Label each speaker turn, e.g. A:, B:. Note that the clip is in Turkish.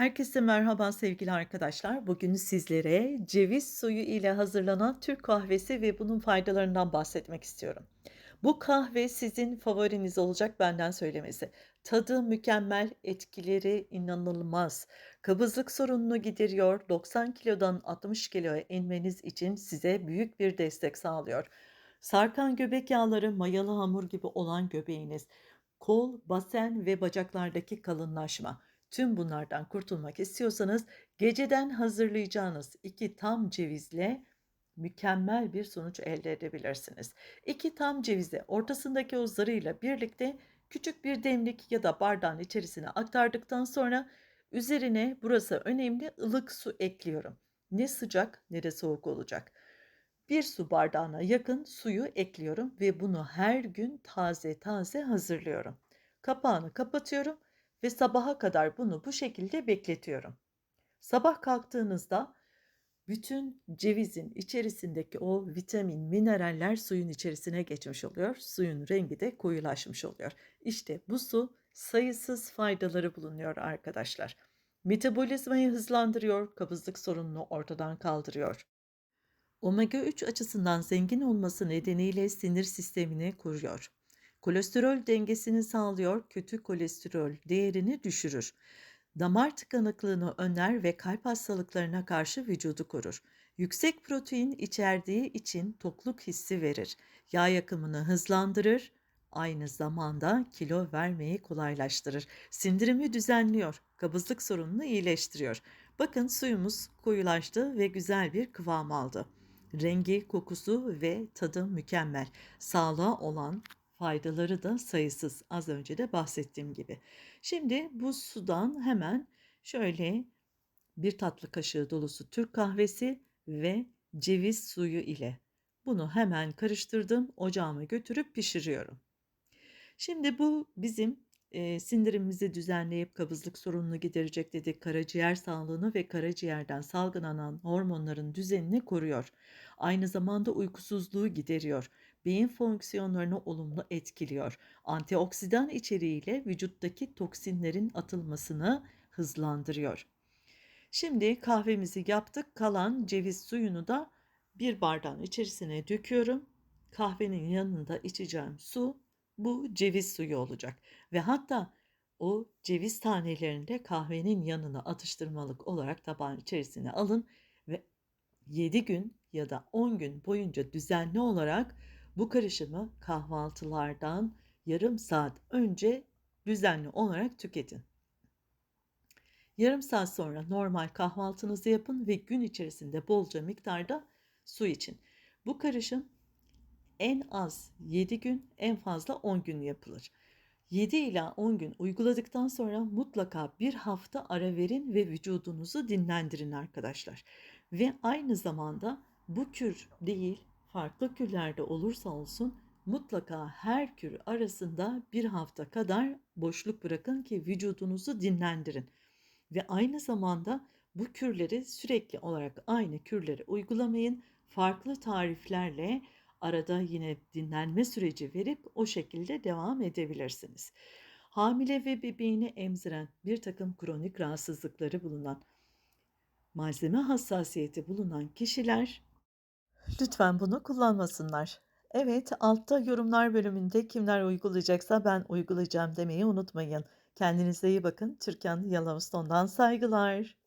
A: Herkese merhaba sevgili arkadaşlar. Bugün sizlere ceviz suyu ile hazırlanan Türk kahvesi ve bunun faydalarından bahsetmek istiyorum. Bu kahve sizin favoriniz olacak benden söylemesi. Tadı mükemmel, etkileri inanılmaz. Kabızlık sorununu gideriyor, 90 kilodan 60 kiloya inmeniz için size büyük bir destek sağlıyor. Sarkan göbek yağları, mayalı hamur gibi olan göbeğiniz, kol, basen ve bacaklardaki kalınlaşma. Tüm bunlardan kurtulmak istiyorsanız geceden hazırlayacağınız 2 tam cevizle mükemmel bir sonuç elde edebilirsiniz. 2 tam cevizi ortasındaki o zarıyla birlikte küçük bir demlik ya da bardağın içerisine aktardıktan sonra üzerine burası önemli ılık su ekliyorum. Ne sıcak ne de soğuk olacak. Bir su bardağına yakın suyu ekliyorum ve bunu her gün taze taze hazırlıyorum. Kapağını kapatıyorum ve sabaha kadar bunu bu şekilde bekletiyorum. Sabah kalktığınızda bütün cevizin içerisindeki o vitamin, mineraller suyun içerisine geçmiş oluyor. Suyun rengi de koyulaşmış oluyor. İşte bu su sayısız faydaları bulunuyor arkadaşlar. Metabolizmayı hızlandırıyor, kabızlık sorununu ortadan kaldırıyor. Omega 3 açısından zengin olması nedeniyle sinir sistemini koruyor. Kolesterol dengesini sağlıyor, kötü kolesterol değerini düşürür. Damar tıkanıklığını önler ve kalp hastalıklarına karşı vücudu korur. Yüksek protein içerdiği için tokluk hissi verir. Yağ yakımını hızlandırır, aynı zamanda kilo vermeyi kolaylaştırır. Sindirimi düzenliyor, kabızlık sorununu iyileştiriyor. Bakın suyumuz koyulaştı ve güzel bir kıvam aldı. Rengi, kokusu ve tadı mükemmel. Sağlığa olan faydaları da sayısız. Az önce de bahsettiğim gibi. Şimdi bu sudan hemen şöyle bir tatlı kaşığı dolusu Türk kahvesi ve ceviz suyu ile bunu hemen karıştırdım. Ocağıma götürüp pişiriyorum. Şimdi bu bizim e, sindirimimizi düzenleyip kabızlık sorununu giderecek dedik. Karaciğer sağlığını ve karaciğerden salgılanan hormonların düzenini koruyor. Aynı zamanda uykusuzluğu gideriyor. Beyin fonksiyonlarını olumlu etkiliyor. Antioksidan içeriğiyle vücuttaki toksinlerin atılmasını hızlandırıyor. Şimdi kahvemizi yaptık. Kalan ceviz suyunu da bir bardağın içerisine döküyorum. Kahvenin yanında içeceğim su bu ceviz suyu olacak ve hatta o ceviz tanelerini de kahvenin yanına atıştırmalık olarak tabağın içerisine alın ve 7 gün ya da 10 gün boyunca düzenli olarak bu karışımı kahvaltılardan yarım saat önce düzenli olarak tüketin. Yarım saat sonra normal kahvaltınızı yapın ve gün içerisinde bolca miktarda su için. Bu karışım en az 7 gün, en fazla 10 gün yapılır. 7 ila 10 gün uyguladıktan sonra mutlaka bir hafta ara verin ve vücudunuzu dinlendirin arkadaşlar. Ve aynı zamanda bu kür değil, farklı kürlerde olursa olsun mutlaka her kür arasında bir hafta kadar boşluk bırakın ki vücudunuzu dinlendirin. Ve aynı zamanda bu kürleri sürekli olarak aynı kürleri uygulamayın. Farklı tariflerle arada yine dinlenme süreci verip o şekilde devam edebilirsiniz. Hamile ve bebeğini emziren bir takım kronik rahatsızlıkları bulunan, malzeme hassasiyeti bulunan kişiler lütfen bunu kullanmasınlar. Evet, altta yorumlar bölümünde kimler uygulayacaksa ben uygulayacağım demeyi unutmayın. Kendinize iyi bakın. Türkan Yellowstone'dan saygılar.